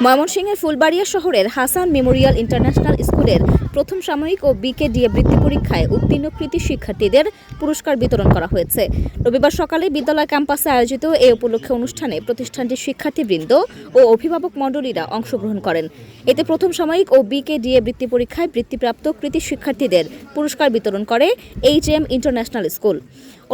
ময়মনসিংহের ফুলবাড়িয়া শহরের Hasan Memorial international স্কুলের প্রথম সাময়িক ও বিকেডিএ বৃত্তি পরীক্ষায় উত্তীর্ণ কৃতি শিক্ষার্থীদের পুরস্কার বিতরণ করা হয়েছে। রবিবার সকালে বিদ্যালয় ক্যাম্পাসে আয়োজিত এ উপলক্ষে অনুষ্ঠানে প্রতিষ্ঠানটির শিক্ষার্থীবৃন্দ ও অভিভাবক মণ্ডলীরা অংশগ্রহণ করেন। এতে প্রথম সাময়িক ও বিকেডিএ বৃত্তি পরীক্ষায় বৃত্তিপ্রাপ্ত কৃতি শিক্ষার্থীদের পুরস্কার বিতরণ করে এইচ এম ইন্টারন্যাশনাল স্কুল।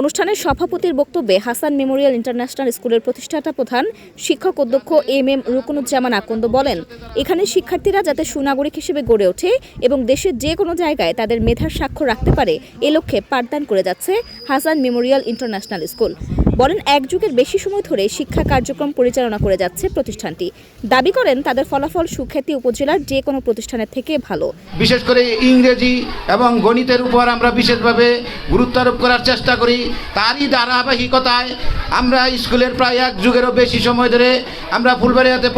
অনুষ্ঠানের সভাপতির বক্তব্যে হাসান মেমোরিয়াল ইন্টারন্যাশনাল স্কুলের প্রতিষ্ঠাতা প্রধান শিক্ষক অধ্যক্ষ এম এম রুকনুজ্জামান আকন্দ বলেন, এখানে শিক্ষার্থীরা যাতে সুনাগরিক হিসেবে গড়ে ওঠে এবং দেশের যে কোনো জায়গায় তাদের মেধার স্বাক্ষর রাখতে পারে, এ লক্ষ্যে পাঠদান করে যাচ্ছে হাসান মেমোরিয়াল ইন্টারন্যাশনাল স্কুল। বলেন, এক যুগের বেশি সময় ধরে শিক্ষা কার্যক্রম পরিচালনা করে যাচ্ছে প্রতিষ্ঠানটি। দাবি করেন, তাদের ফলাফল সুখ্যাতি উপজেলার যে কোনো প্রতিষ্ঠানের থেকে ভালো। বিশেষ করে ইংরেজি এবং গণিতের উপর আমরা বিশেষভাবে গুরুত্ব আরোপ করার চেষ্টা করি। তারই ধারাবাহিকতায় আমরা স্কুলের প্রায় এক যুগেরও বেশি সময় ধরে আমরা ফুলবাড়িয়াতে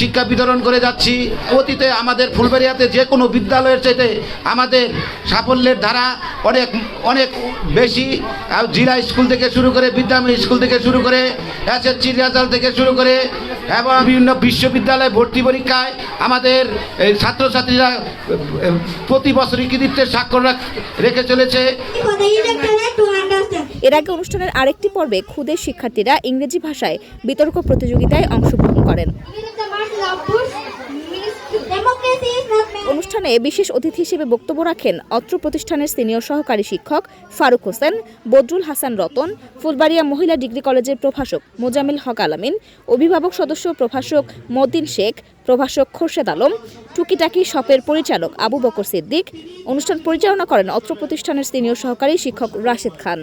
শিক্ষা বিতরণ করে যাচ্ছি। অতীতে আমাদের ফুলবাড়িয়াতে যে কোনো বিদ্যালয়ের চাইতে আমাদের সাফল্যের ধারা অনেক অনেক বেশি। জিলা স্কুল থেকে শুরু করে বিদ্যাময় স্কুল থেকে শুরু করে এসএসসি রেজাল্ট থেকে শুরু করে এবং বিভিন্ন বিশ্ববিদ্যালয়ে ভর্তি পরীক্ষায় আমাদের ছাত্রছাত্রীরা প্রতি বছরই কৃতিত্বের স্বাক্ষর রাখ- চলেছে. এর আগে অনুষ্ঠানের আরেকটি পর্বে খুদে শিক্ষার্থীরা ইংরেজি ভাষায় বিতর্ক প্রতিযোগিতায় অংশগ্রহণ করেন অনুষ্ঠানে বিশেষ অতিথি হিসেবে বক্তব্য রাখেন অত্র প্রতিষ্ঠানের সিনিয়র সহকারী শিক্ষক ফারুক হোসেন, বদরুল হাসান রতন, ফুলবাড়িয়া মহিলা ডিগ্রি কলেজের প্রভাষক মোজামিল হক আলামিন, অভিভাবক সদস্য প্রভাষক মদিন শেখ, প্রভাষক খোরশেদ আলম, টুকিটাকি শপের পরিচালক আবু বকর সিদ্দিক। অনুষ্ঠান পরিচালনা করেন অত্র প্রতিষ্ঠানের সিনিয়র সহকারী শিক্ষক রাশেদ খান।